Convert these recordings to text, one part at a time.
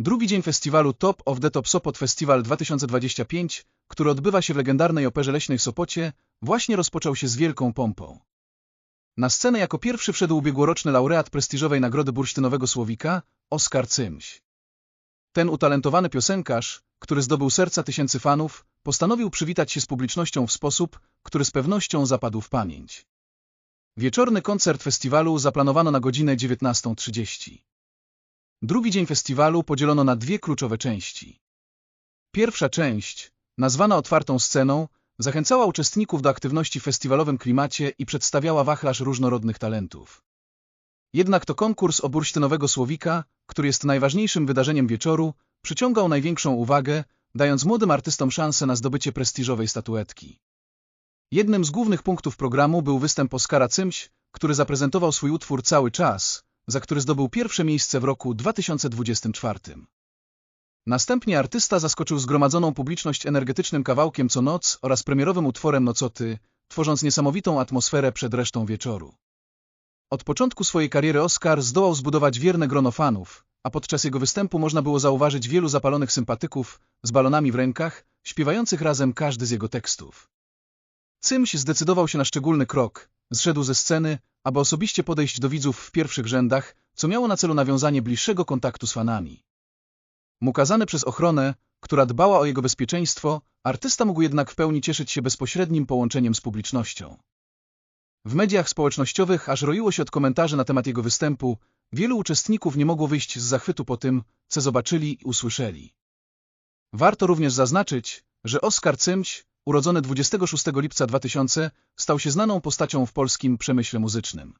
Drugi dzień festiwalu Top of the Top Sopot Festival 2025, który odbywa się w legendarnej Operze Leśnej Sopocie, właśnie rozpoczął się z wielką pompą. Na scenę jako pierwszy wszedł ubiegłoroczny laureat prestiżowej nagrody bursztynowego Słowika, Oskar Cymś. Ten utalentowany piosenkarz, który zdobył serca tysięcy fanów, postanowił przywitać się z publicznością w sposób, który z pewnością zapadł w pamięć. Wieczorny koncert festiwalu zaplanowano na godzinę 19.30. Drugi dzień festiwalu podzielono na dwie kluczowe części. Pierwsza część, nazwana otwartą sceną, zachęcała uczestników do aktywności w festiwalowym klimacie i przedstawiała wachlarz różnorodnych talentów. Jednak to konkurs o bursztynowego słowika, który jest najważniejszym wydarzeniem wieczoru, przyciągał największą uwagę, dając młodym artystom szansę na zdobycie prestiżowej statuetki. Jednym z głównych punktów programu był występ Oskara Cymś, który zaprezentował swój utwór Cały czas, za który zdobył pierwsze miejsce w roku 2024. Następnie artysta zaskoczył zgromadzoną publiczność energetycznym kawałkiem Co noc oraz premierowym utworem Nocoty, tworząc niesamowitą atmosferę przed resztą wieczoru. Od początku swojej kariery Oscar zdołał zbudować wierne grono fanów, a podczas jego występu można było zauważyć wielu zapalonych sympatyków z balonami w rękach, śpiewających razem każdy z jego tekstów. Cymś zdecydował się na szczególny krok, zszedł ze sceny, aby osobiście podejść do widzów w pierwszych rzędach, co miało na celu nawiązanie bliższego kontaktu z fanami. Ukazany przez ochronę, która dbała o jego bezpieczeństwo, artysta mógł jednak w pełni cieszyć się bezpośrednim połączeniem z publicznością. W mediach społecznościowych aż roiło się od komentarzy na temat jego występu, wielu uczestników nie mogło wyjść z zachwytu po tym, co zobaczyli i usłyszeli. Warto również zaznaczyć, że Oskar Cymś, urodzony 26 lipca 2000, stał się znaną postacią w polskim przemyśle muzycznym.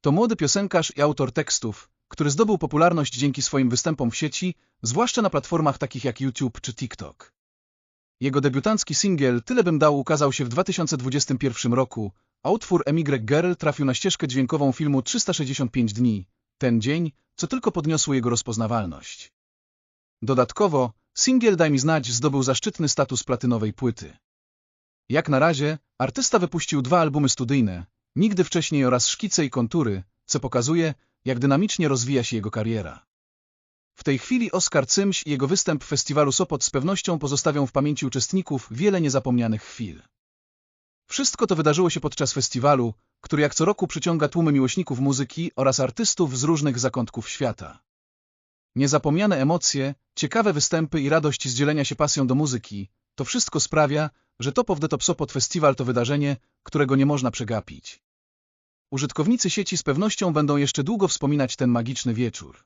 To młody piosenkarz i autor tekstów, który zdobył popularność dzięki swoim występom w sieci, zwłaszcza na platformach takich jak YouTube czy TikTok. Jego debiutancki singiel Tyle bym dał ukazał się w 2021 roku, a utwór Emigre Girl trafił na ścieżkę dźwiękową filmu 365 dni, ten dzień, co tylko podniosło jego rozpoznawalność. Dodatkowo, singiel Daj mi znać zdobył zaszczytny status platynowej płyty. Jak na razie, artysta wypuścił dwa albumy studyjne, nigdy wcześniej oraz Szkice i kontury, co pokazuje, jak dynamicznie rozwija się jego kariera. W tej chwili Oskar Cymś i jego występ w festiwalu Sopot z pewnością pozostawią w pamięci uczestników wiele niezapomnianych chwil. Wszystko to wydarzyło się podczas festiwalu, który jak co roku przyciąga tłumy miłośników muzyki oraz artystów z różnych zakątków świata. Niezapomniane emocje, ciekawe występy i radość z dzielenia się pasją do muzyki, to wszystko sprawia, że Top of the Top Sopot Festival to wydarzenie, którego nie można przegapić. Użytkownicy sieci z pewnością będą jeszcze długo wspominać ten magiczny wieczór.